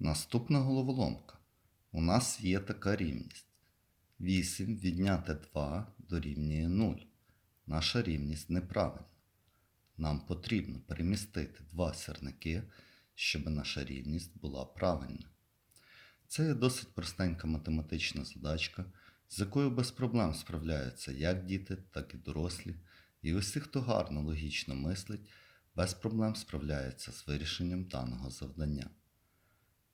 Наступна головоломка. У нас є така рівність. 8 відняти 2 дорівнює 0. Наша рівність неправильна. Нам потрібно перемістити два сірники, щоб наша рівність була правильна. Це є досить простенька математична задачка, з якою без проблем справляються як діти, так і дорослі. І усі, хто гарно логічно мислить, без проблем справляється з вирішенням даного завдання.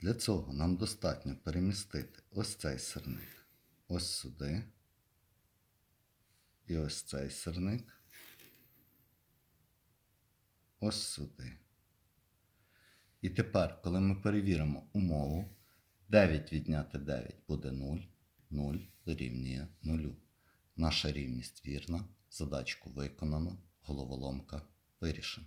Для цього нам достатньо перемістити ось цей сирник ось сюди. І ось цей сирник ось сюди. І тепер, коли ми перевіримо умову, 9 відняти 9 буде 0, 0 дорівнює 0. Наша рівність вірна, задачку виконано, головоломка вирішена.